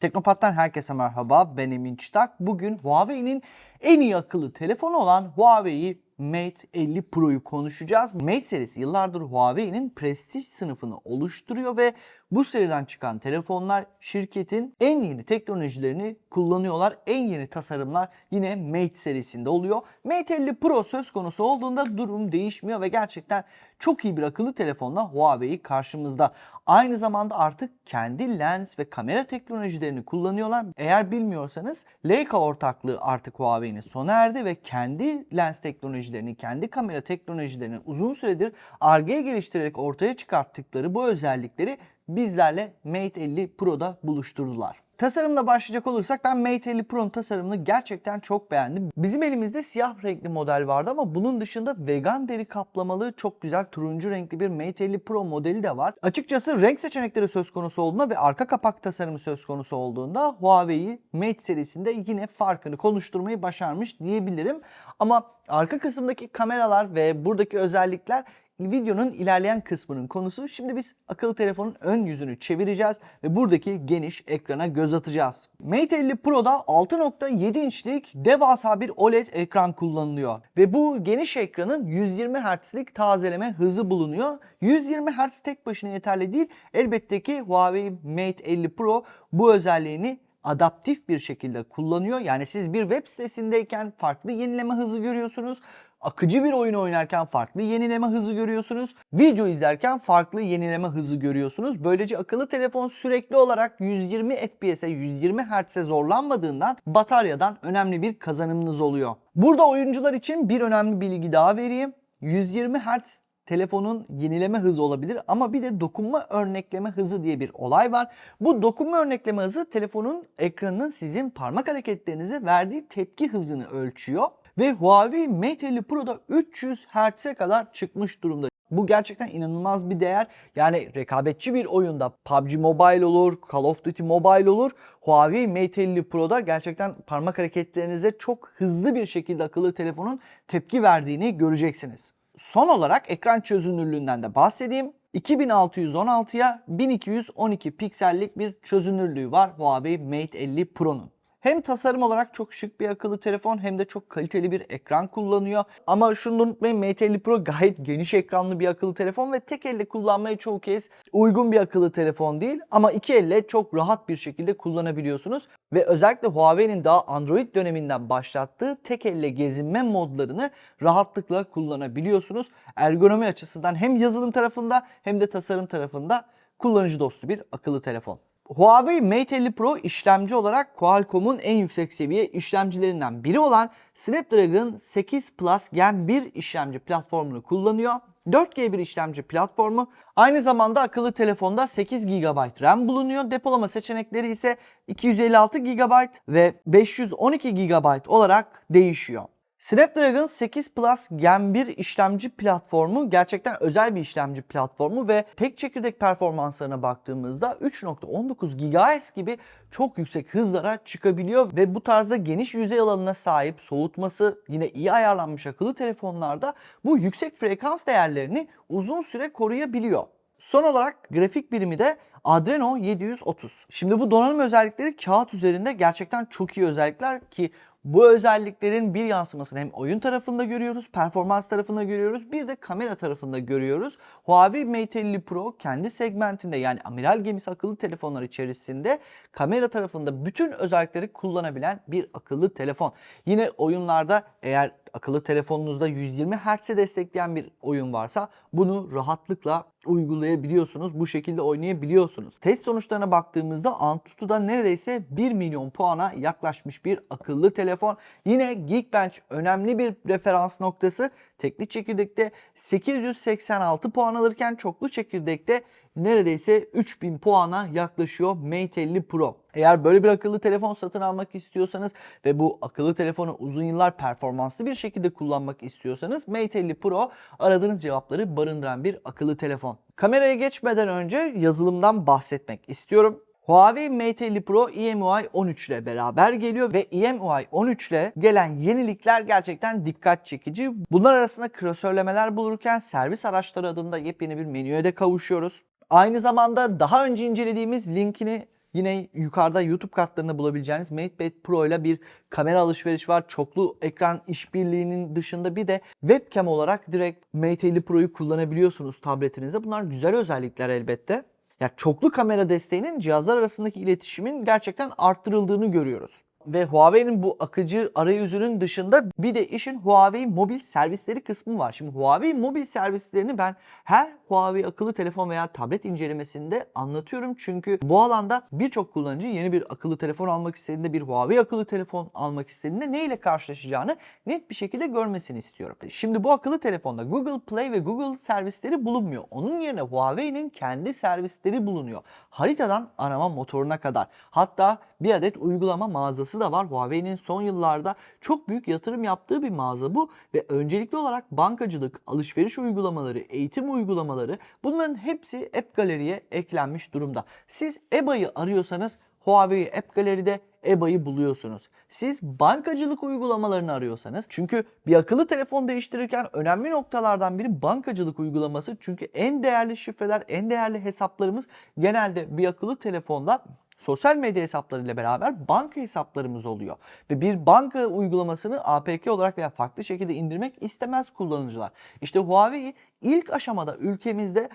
Teknopat'tan herkese merhaba. Ben Emin Çıtak. Bugün Huawei'nin en iyi akıllı telefonu olan Huawei Mate 50 Pro'yu konuşacağız. Mate serisi yıllardır Huawei'nin prestij sınıfını oluşturuyor ve bu seriden çıkan telefonlar şirketin en yeni teknolojilerini kullanıyorlar. En yeni tasarımlar yine Mate serisinde oluyor. Mate 50 Pro söz konusu olduğunda durum değişmiyor ve gerçekten çok iyi bir akıllı telefonla Huawei karşımızda. Aynı zamanda artık kendi lens ve kamera teknolojilerini kullanıyorlar. Eğer bilmiyorsanız Leica ortaklığı artık Huawei'nin sona erdi ve kendi lens teknolojilerini, kendi kamera teknolojilerini uzun süredir Ar-Ge geliştirerek ortaya çıkarttıkları bu özellikleri bizlerle Mate 50 Pro'da buluşturdular. Tasarımla başlayacak olursak ben Mate 50 Pro'nun tasarımını gerçekten çok beğendim. Bizim elimizde siyah renkli model vardı ama bunun dışında vegan deri kaplamalı çok güzel turuncu renkli bir Mate 50 Pro modeli de var. Açıkçası renk seçenekleri söz konusu olduğunda ve arka kapak tasarımı söz konusu olduğunda Huawei Mate serisinde yine farkını konuşturmayı başarmış diyebilirim. Ama arka kısımdaki kameralar ve buradaki özellikler videonun ilerleyen kısmının konusu. Şimdi biz akıllı telefonun ön yüzünü çevireceğiz ve buradaki geniş ekrana göz atacağız. Mate 50 Pro'da 6.7 inçlik devasa bir OLED ekran kullanılıyor. Ve bu geniş ekranın 120 Hz'lik tazeleme hızı bulunuyor. 120 Hz tek başına yeterli değil. Elbette ki Huawei Mate 50 Pro bu özelliğini adaptif bir şekilde kullanıyor. Yani siz bir web sitesindeyken farklı yenileme hızı görüyorsunuz. Akıcı bir oyun oynarken farklı yenileme hızı görüyorsunuz. Video izlerken farklı yenileme hızı görüyorsunuz. Böylece akıllı telefon sürekli olarak 120 FPS'e 120 Hz'e zorlanmadığından bataryadan önemli bir kazanımınız oluyor. Burada oyuncular için bir önemli bilgi daha vereyim. 120 Hz telefonun yenileme hızı olabilir ama bir de dokunma örnekleme hızı diye bir olay var. Bu dokunma örnekleme hızı telefonun ekranının sizin parmak hareketlerinize verdiği tepki hızını ölçüyor. Ve Huawei Mate 50 Pro'da 300 Hz'e kadar çıkmış durumda. Bu gerçekten inanılmaz bir değer. Yani rekabetçi bir oyunda PUBG Mobile olur, Call of Duty Mobile olur. Huawei Mate 50 Pro'da gerçekten parmak hareketlerinize çok hızlı bir şekilde akıllı telefonun tepki verdiğini göreceksiniz. Son olarak ekran çözünürlüğünden de bahsedeyim. 2616'ya 1212 piksellik bir çözünürlüğü var Huawei Mate 50 Pro'nun. Hem tasarım olarak çok şık bir akıllı telefon hem de çok kaliteli bir ekran kullanıyor. Ama şunu da unutmayın Mate 50 Pro gayet geniş ekranlı bir akıllı telefon ve tek elle kullanmaya çoğu kez uygun bir akıllı telefon değil. Ama iki elle çok rahat bir şekilde kullanabiliyorsunuz. Ve özellikle Huawei'nin daha Android döneminden başlattığı tek elle gezinme modlarını rahatlıkla kullanabiliyorsunuz. Ergonomi açısından hem yazılım tarafında hem de tasarım tarafında kullanıcı dostu bir akıllı telefon. Huawei Mate 50 Pro işlemci olarak Qualcomm'un en yüksek seviye işlemcilerinden biri olan Snapdragon 8 Plus Gen 1 işlemci platformunu kullanıyor. 4G bir işlemci platformu. Aynı zamanda akıllı telefonda 8 GB RAM bulunuyor. Depolama seçenekleri ise 256 GB ve 512 GB olarak değişiyor. Snapdragon 8 Plus Gen 1 işlemci platformu gerçekten özel bir işlemci platformu ve tek çekirdek performanslarına baktığımızda 3.19 GHz gibi çok yüksek hızlara çıkabiliyor ve bu tarzda geniş yüzey alanına sahip soğutması yine iyi ayarlanmış akıllı telefonlarda bu yüksek frekans değerlerini uzun süre koruyabiliyor. Son olarak grafik birimi de Adreno 730. Şimdi bu donanım özellikleri kağıt üzerinde gerçekten çok iyi özellikler ki bu özelliklerin bir yansımasını hem oyun tarafında görüyoruz, performans tarafında görüyoruz, bir de kamera tarafında görüyoruz. Huawei Mate 50 Pro kendi segmentinde yani amiral gemisi akıllı telefonlar içerisinde kamera tarafında bütün özellikleri kullanabilen bir akıllı telefon. Yine oyunlarda eğer akıllı telefonunuzda 120 Hz'e destekleyen bir oyun varsa bunu rahatlıkla uygulayabiliyorsunuz. Bu şekilde oynayabiliyorsunuz. Test sonuçlarına baktığımızda Antutu'da neredeyse 1 milyon puana yaklaşmış bir akıllı telefon. Yine Geekbench önemli bir referans noktası. Tekli çekirdekte 886 puan alırken çoklu çekirdekte neredeyse 3000 puana yaklaşıyor Mate 50 Pro. Eğer böyle bir akıllı telefon satın almak istiyorsanız ve bu akıllı telefonu uzun yıllar performanslı bir şekilde kullanmak istiyorsanız Mate 50 Pro aradığınız cevapları barındıran bir akıllı telefon. Kameraya geçmeden önce yazılımdan bahsetmek istiyorum. Huawei Mate 50 Pro EMUI 13 ile beraber geliyor ve EMUI 13 ile gelen yenilikler gerçekten dikkat çekici. Bunlar arasında klasörlemeler bulurken servis araçları adında yepyeni bir menüye de kavuşuyoruz. Aynı zamanda daha önce incelediğimiz linkini Yine yukarıda YouTube kartlarında bulabileceğiniz MatePad Pro ile bir kamera alışveriş var. Çoklu ekran işbirliğinin dışında bir de webcam olarak direkt Mate 50 Pro'yu kullanabiliyorsunuz tabletinizde. Bunlar güzel özellikler elbette. Ya çoklu kamera desteğinin cihazlar arasındaki iletişimin gerçekten arttırıldığını görüyoruz. Ve Huawei'nin bu akıcı arayüzünün dışında bir de işin Huawei mobil servisleri kısmı var. Şimdi Huawei mobil servislerini ben her Huawei akıllı telefon veya tablet incelemesinde anlatıyorum. Çünkü bu alanda birçok kullanıcı yeni bir akıllı telefon almak istediğinde, bir Huawei akıllı telefon almak istediğinde ne ile karşılaşacağını net bir şekilde görmesini istiyorum. Şimdi bu akıllı telefonda Google Play ve Google servisleri bulunmuyor. Onun yerine Huawei'nin kendi servisleri bulunuyor. Haritadan arama motoruna kadar. Hatta bir adet uygulama mağazası da var. Huawei'nin son yıllarda çok büyük yatırım yaptığı bir mağaza bu ve öncelikli olarak bankacılık, alışveriş uygulamaları, eğitim uygulamaları bunların hepsi App Gallery'e eklenmiş durumda. Siz EBA'yı arıyorsanız Huawei App Gallery'de EBA'yı buluyorsunuz. Siz bankacılık uygulamalarını arıyorsanız çünkü bir akıllı telefon değiştirirken önemli noktalardan biri bankacılık uygulaması. Çünkü en değerli şifreler, en değerli hesaplarımız genelde bir akıllı telefonda sosyal medya hesaplarıyla beraber banka hesaplarımız oluyor. Ve bir banka uygulamasını APK olarak veya farklı şekilde indirmek istemez kullanıcılar. İşte Huawei ilk aşamada ülkemizde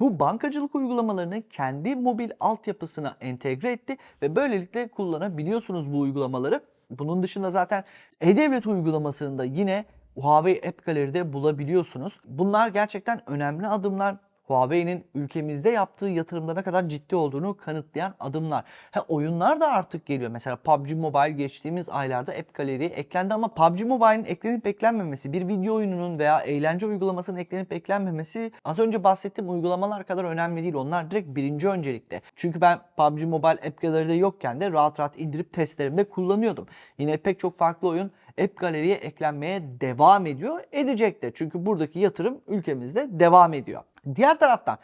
bu bankacılık uygulamalarını kendi mobil altyapısına entegre etti ve böylelikle kullanabiliyorsunuz bu uygulamaları. Bunun dışında zaten e-devlet uygulamasını da yine Huawei App Gallery'de bulabiliyorsunuz. Bunlar gerçekten önemli adımlar. Huawei'nin ülkemizde yaptığı yatırımlara kadar ciddi olduğunu kanıtlayan adımlar. Ha, oyunlar da artık geliyor. Mesela PUBG Mobile geçtiğimiz aylarda App Gallery'ye eklendi ama PUBG Mobile'in eklenip eklenmemesi, bir video oyununun veya eğlence uygulamasının eklenip eklenmemesi az önce bahsettiğim uygulamalar kadar önemli değil. Onlar direkt birinci öncelikte. Çünkü ben PUBG Mobile App Gallery'de yokken de rahat rahat indirip testlerimde kullanıyordum. Yine pek çok farklı oyun App Gallery'ye eklenmeye devam ediyor. Edecek de. Çünkü buradaki yatırım ülkemizde devam ediyor. Diğer taraftan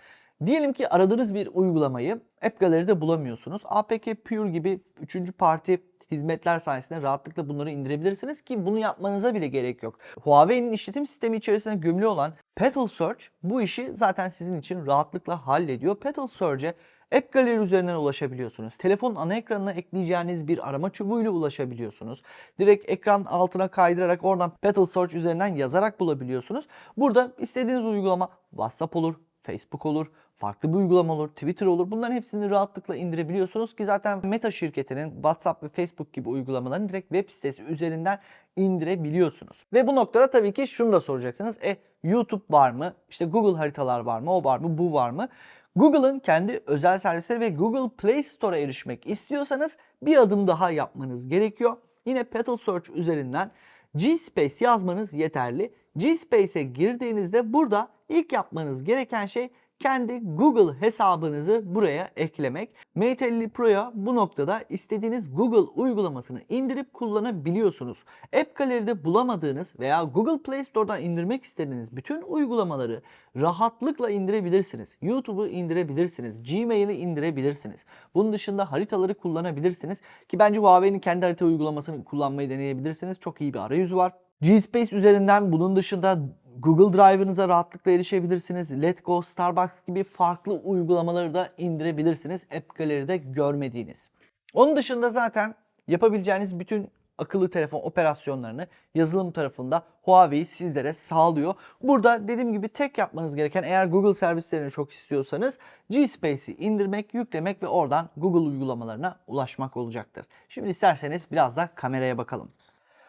diyelim ki aradığınız bir uygulamayı App Gallery'de bulamıyorsunuz. APK Pure gibi üçüncü parti hizmetler sayesinde rahatlıkla bunları indirebilirsiniz ki bunu yapmanıza bile gerek yok. Huawei'nin işletim sistemi içerisinde gömülü olan Petal Search bu işi zaten sizin için rahatlıkla hallediyor. Petal Search'e App Gallery üzerinden ulaşabiliyorsunuz. Telefonun ana ekranına ekleyeceğiniz bir arama çubuğuyla ulaşabiliyorsunuz. Direkt ekran altına kaydırarak oradan Petal Search üzerinden yazarak bulabiliyorsunuz. Burada istediğiniz uygulama WhatsApp olur, Facebook olur, farklı bir uygulama olur, Twitter olur. Bunların hepsini rahatlıkla indirebiliyorsunuz ki zaten Meta şirketinin WhatsApp ve Facebook gibi uygulamalarını direkt web sitesi üzerinden indirebiliyorsunuz. Ve bu noktada tabii ki şunu da soracaksınız. E YouTube var mı? İşte Google haritalar var mı? O var mı? Bu var mı? Google'ın kendi özel servisleri ve Google Play Store'a erişmek istiyorsanız bir adım daha yapmanız gerekiyor. Yine Petal Search üzerinden G-Space yazmanız yeterli. G-Space'e girdiğinizde burada ilk yapmanız gereken şey kendi Google hesabınızı buraya eklemek. Mate 50 Pro'ya bu noktada istediğiniz Google uygulamasını indirip kullanabiliyorsunuz. App Gallery'de bulamadığınız veya Google Play Store'dan indirmek istediğiniz bütün uygulamaları rahatlıkla indirebilirsiniz. YouTube'u indirebilirsiniz. Gmail'i indirebilirsiniz. Bunun dışında haritaları kullanabilirsiniz. Ki bence Huawei'nin kendi harita uygulamasını kullanmayı deneyebilirsiniz. Çok iyi bir arayüzü var. G-Space üzerinden bunun dışında Google Drive'ınıza rahatlıkla erişebilirsiniz. Let Go, Starbucks gibi farklı uygulamaları da indirebilirsiniz. App Gallery'de görmediğiniz. Onun dışında zaten yapabileceğiniz bütün akıllı telefon operasyonlarını yazılım tarafında Huawei sizlere sağlıyor. Burada dediğim gibi tek yapmanız gereken eğer Google servislerini çok istiyorsanız G-Space'i indirmek, yüklemek ve oradan Google uygulamalarına ulaşmak olacaktır. Şimdi isterseniz biraz da kameraya bakalım.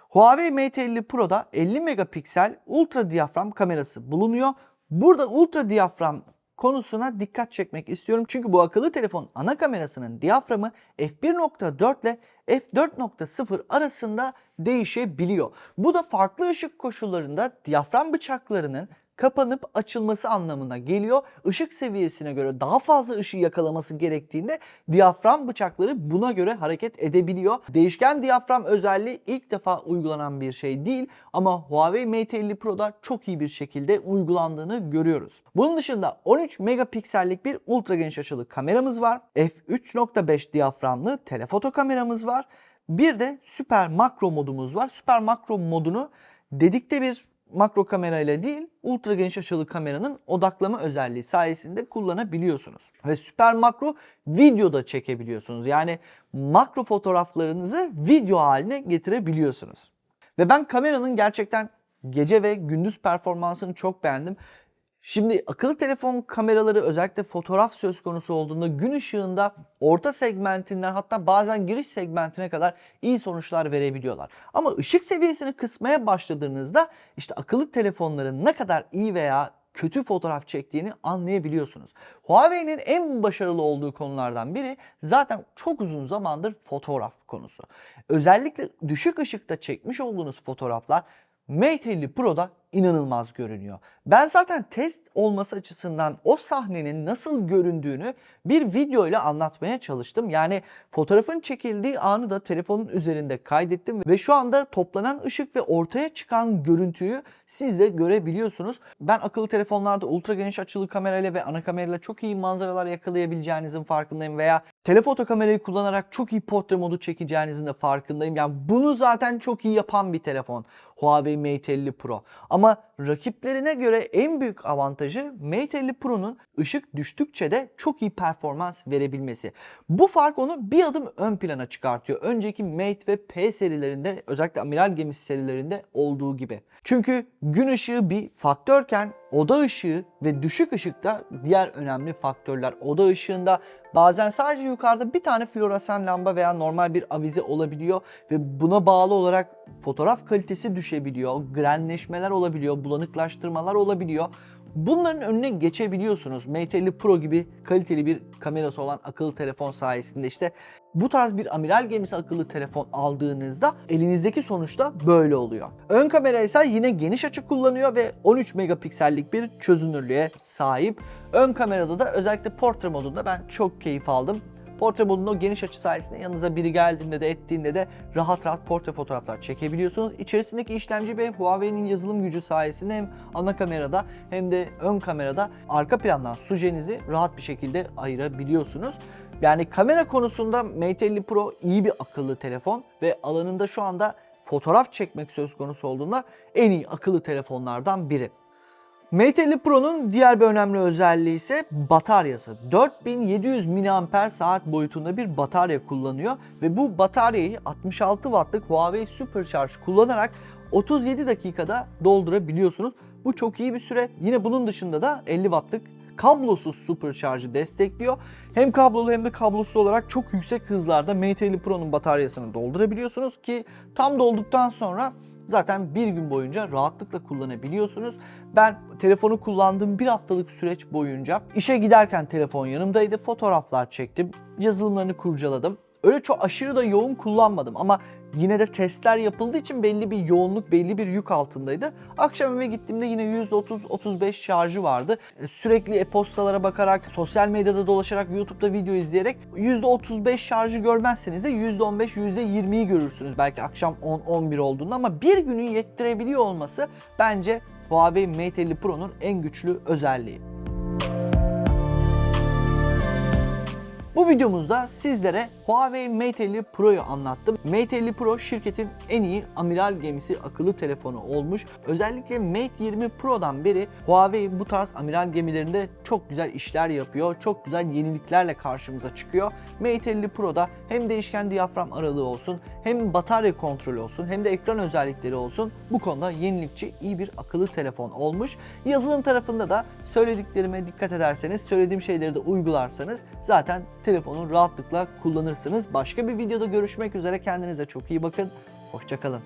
Huawei Mate 50 Pro'da 50 megapiksel ultra diyafram kamerası bulunuyor. Burada ultra diyafram konusuna dikkat çekmek istiyorum. Çünkü bu akıllı telefon ana kamerasının diyaframı f1.4 ile f4.0 arasında değişebiliyor. Bu da farklı ışık koşullarında diyafram bıçaklarının kapanıp açılması anlamına geliyor. Işık seviyesine göre daha fazla ışığı yakalaması gerektiğinde diyafram bıçakları buna göre hareket edebiliyor. Değişken diyafram özelliği ilk defa uygulanan bir şey değil ama Huawei Mate 50 Pro'da çok iyi bir şekilde uygulandığını görüyoruz. Bunun dışında 13 megapiksellik bir ultra geniş açılı kameramız var. f3.5 diyaframlı telefoto kameramız var. Bir de süper makro modumuz var. Süper makro modunu dedikte bir makro kamera ile değil ultra geniş açılı kameranın odaklama özelliği sayesinde kullanabiliyorsunuz. Ve süper makro video da çekebiliyorsunuz. Yani makro fotoğraflarınızı video haline getirebiliyorsunuz. Ve ben kameranın gerçekten gece ve gündüz performansını çok beğendim. Şimdi akıllı telefon kameraları özellikle fotoğraf söz konusu olduğunda gün ışığında orta segmentinden hatta bazen giriş segmentine kadar iyi sonuçlar verebiliyorlar. Ama ışık seviyesini kısmaya başladığınızda işte akıllı telefonların ne kadar iyi veya kötü fotoğraf çektiğini anlayabiliyorsunuz. Huawei'nin en başarılı olduğu konulardan biri zaten çok uzun zamandır fotoğraf konusu. Özellikle düşük ışıkta çekmiş olduğunuz fotoğraflar Mate 50 Pro'da inanılmaz görünüyor. Ben zaten test olması açısından o sahnenin nasıl göründüğünü bir video ile anlatmaya çalıştım. Yani fotoğrafın çekildiği anı da telefonun üzerinde kaydettim ve şu anda toplanan ışık ve ortaya çıkan görüntüyü siz de görebiliyorsunuz. Ben akıllı telefonlarda ultra geniş açılı kamerayla ve ana kamerayla çok iyi manzaralar yakalayabileceğinizin farkındayım veya telefoto kamerayı kullanarak çok iyi portre modu çekeceğinizin de farkındayım. Yani bunu zaten çok iyi yapan bir telefon Huawei Mate 50 Pro. Ama rakiplerine göre en büyük avantajı Mate 50 Pro'nun ışık düştükçe de çok iyi performans verebilmesi. Bu fark onu bir adım ön plana çıkartıyor. Önceki Mate ve P serilerinde özellikle amiral gemisi serilerinde olduğu gibi. Çünkü gün ışığı bir faktörken oda ışığı ve düşük ışıkta diğer önemli faktörler. Oda ışığında bazen sadece yukarıda bir tane floresan lamba veya normal bir avize olabiliyor ve buna bağlı olarak fotoğraf kalitesi düşebiliyor, grenleşmeler olabiliyor, bulanıklaştırmalar olabiliyor. Bunların önüne geçebiliyorsunuz. Mate 50 Pro gibi kaliteli bir kamerası olan akıllı telefon sayesinde işte bu tarz bir amiral gemisi akıllı telefon aldığınızda elinizdeki sonuçta böyle oluyor. Ön kamera ise yine geniş açı kullanıyor ve 13 megapiksellik bir çözünürlüğe sahip. Ön kamerada da özellikle portre modunda ben çok keyif aldım. Portre modunda o geniş açı sayesinde yanınıza biri geldiğinde de ettiğinde de rahat rahat portre fotoğraflar çekebiliyorsunuz. İçerisindeki işlemci ve Huawei'nin yazılım gücü sayesinde hem ana kamerada hem de ön kamerada arka plandan sujenizi rahat bir şekilde ayırabiliyorsunuz. Yani kamera konusunda Mate 50 Pro iyi bir akıllı telefon ve alanında şu anda fotoğraf çekmek söz konusu olduğunda en iyi akıllı telefonlardan biri. Mate 50 Pro'nun diğer bir önemli özelliği ise bataryası. 4700 mAh boyutunda bir batarya kullanıyor ve bu bataryayı 66 wattlık Huawei Supercharge kullanarak 37 dakikada doldurabiliyorsunuz. Bu çok iyi bir süre. Yine bunun dışında da 50 wattlık kablosuz supercharge'ı destekliyor. Hem kablolu hem de kablosuz olarak çok yüksek hızlarda Mate 50 Pro'nun bataryasını doldurabiliyorsunuz ki tam dolduktan sonra zaten bir gün boyunca rahatlıkla kullanabiliyorsunuz. Ben telefonu kullandığım bir haftalık süreç boyunca işe giderken telefon yanımdaydı. Fotoğraflar çektim, yazılımlarını kurcaladım. Öyle çok aşırı da yoğun kullanmadım ama yine de testler yapıldığı için belli bir yoğunluk, belli bir yük altındaydı. Akşam eve gittiğimde yine %30-35 şarjı vardı. E, Sürekli e-postalara bakarak, sosyal medyada dolaşarak, YouTube'da video izleyerek %35 şarjı görmezseniz de %15, %20'yi görürsünüz belki akşam 10-11 olduğunda ama bir günü yettirebiliyor olması bence Huawei Mate 50 Pro'nun en güçlü özelliği. Bu videomuzda sizlere Huawei Mate 50 Pro'yu anlattım. Mate 50 Pro şirketin en iyi amiral gemisi akıllı telefonu olmuş. Özellikle Mate 20 Pro'dan beri Huawei bu tarz amiral gemilerinde çok güzel işler yapıyor. Çok güzel yeniliklerle karşımıza çıkıyor. Mate 50 Pro'da hem değişken diyafram aralığı olsun, hem batarya kontrolü olsun, hem de ekran özellikleri olsun. Bu konuda yenilikçi iyi bir akıllı telefon olmuş. Yazılım tarafında da söylediklerime dikkat ederseniz, söylediğim şeyleri de uygularsanız zaten telefonu rahatlıkla kullanırsınız. Başka bir videoda görüşmek üzere. Kendinize çok iyi bakın. Hoşçakalın.